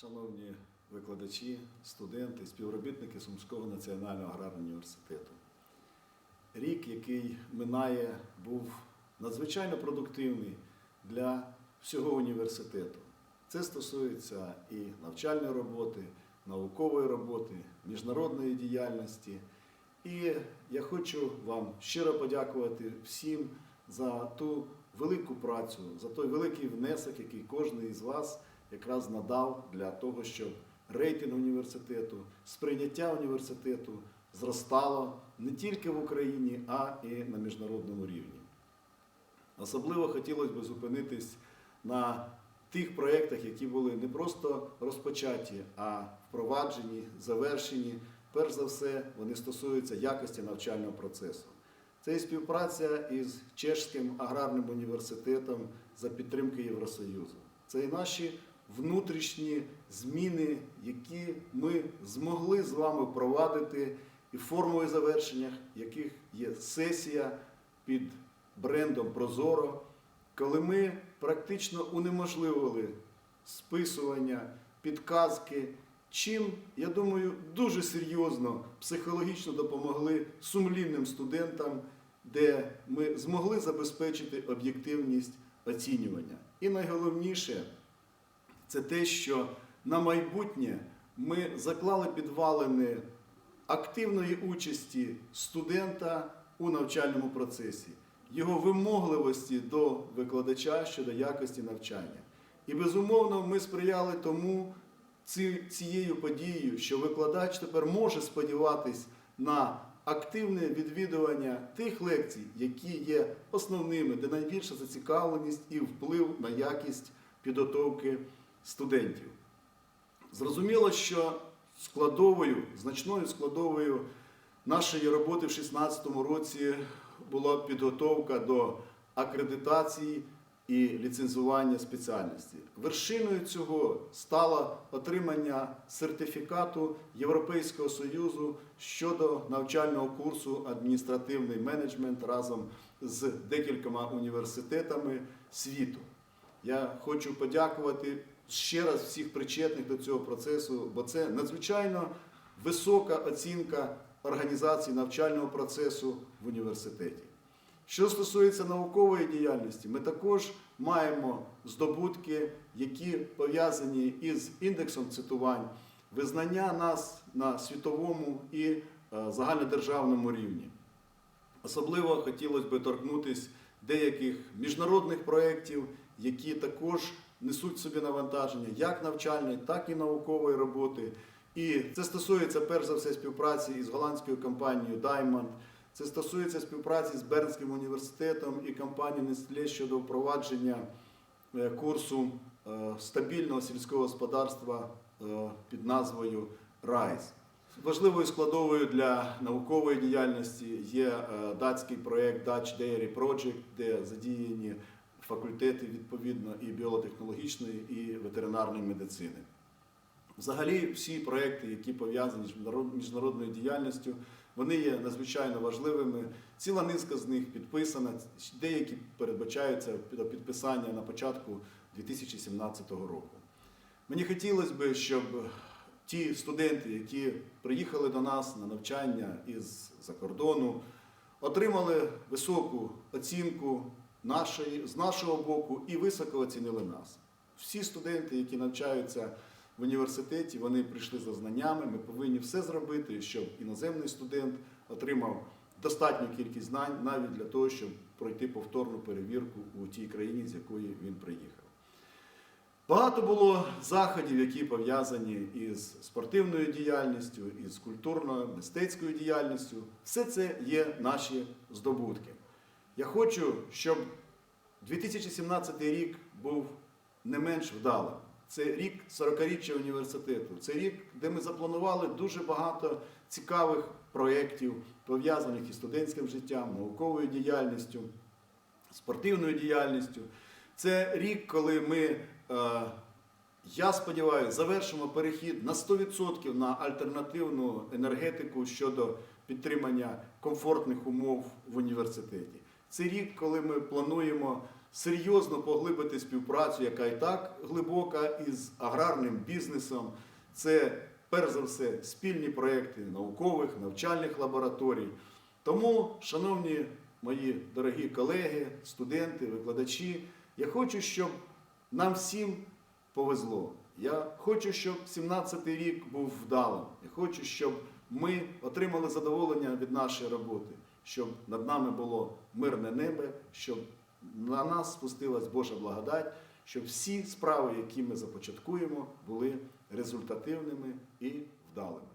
Шановні викладачі, студенти, співробітники Сумського національного аграрного університету. Рік, який минає, був надзвичайно продуктивний для всього університету. Це стосується і навчальної роботи, наукової роботи, міжнародної діяльності. І я хочу вам щиро подякувати всім за ту велику працю, за той великий внесок, який кожен із вас якраз надав для того, щоб рейтинг університету, сприйняття університету зростало не тільки в Україні, а і на міжнародному рівні. Особливо хотілося б зупинитись на тих проєктах, які були не просто розпочаті, а впроваджені, завершені. Перш за все, вони стосуються якості навчального процесу. Це і співпраця із Чешським аграрним університетом за підтримки Євросоюзу. Це і наші внутрішні зміни, які ми змогли з вами провадити, і формою завершення яких є сесія під брендом Прозоро, коли ми практично унеможливили списування, підказки, чим, я думаю, дуже серйозно психологічно допомогли сумлінним студентам, де ми змогли забезпечити об'єктивність оцінювання. І найголовніше це те, що на майбутнє ми заклали підвалини активної участі студента у навчальному процесі, його вимогливості до викладача щодо якості навчання. І безумовно, ми сприяли тому цією подією, що викладач тепер може сподіватись на активне відвідування тих лекцій, які є основними, де найбільша зацікавленість і вплив на якість підготовки студентів. Зрозуміло, що складовою, значною складовою нашої роботи в 2016 році була підготовка до акредитації і ліцензування спеціальності. Вершиною цього стало отримання сертифікату Європейського Союзу щодо навчального курсу адміністративний менеджмент разом з декількома університетами світу. Я хочу подякувати ще раз всіх причетних до цього процесу, бо це надзвичайно висока оцінка організації навчального процесу в університеті. Що стосується наукової діяльності, ми також маємо здобутки, які пов'язані із індексом цитувань, визнання нас на світовому і е, загальнодержавному рівні. Особливо хотілося б торкнутися деяких міжнародних проєктів, які також несуть собі навантаження як навчальної, так і наукової роботи. І це стосується перш за все співпраці із голландською компанією Diamond, це стосується співпраці з Бернським університетом і компанією Nestlé щодо впровадження е, курсу е, стабільного сільського господарства е, під назвою RISE. Важливою складовою для наукової діяльності є датський проєкт Dutch Dairy Project, де задіяні факультети відповідно і біотехнологічної, і ветеринарної медицини. Взагалі, всі проекти, які пов'язані з міжнародною діяльністю, вони є надзвичайно важливими. Ціла низка з них підписана, деякі передбачаються до підписання на початку 2017 року. Мені хотілося б, щоб ті студенти, які приїхали до нас на навчання із-за кордону, отримали високу оцінку нашої, з нашого боку і високо оцінили нас. Всі студенти, які навчаються в університеті, вони прийшли за знаннями. Ми повинні все зробити, щоб іноземний студент отримав достатню кількість знань навіть для того, щоб пройти повторну перевірку у тій країні, з якої він приїхав. Багато було заходів, які пов'язані із спортивною діяльністю, із культурно-мистецькою діяльністю. Все це є наші здобутки. Я хочу, щоб 2017 рік був не менш вдалим. Це рік 40-річчя університету. Це рік, де ми запланували дуже багато цікавих проєктів, пов'язаних із студентським життям, науковою діяльністю, спортивною діяльністю. Це рік, коли ми, е, я сподіваюся, завершимо перехід на 100% на альтернативну енергетику щодо підтримання комфортних умов в університеті. Це рік, коли ми плануємо серйозно поглибити співпрацю, яка і так глибока із аграрним бізнесом. Це перш за все спільні проекти наукових, навчальних лабораторій. Тому, шановні мої дорогі колеги, студенти, викладачі, я хочу, щоб нам всім повезло. Я хочу, щоб 17-й рік був вдалим. Я хочу, щоб ми отримали задоволення від нашої роботи, щоб над нами було мирне небо, щоб на нас спустилась Божа благодать, щоб всі справи, які ми започаткуємо, були результативними і вдалими.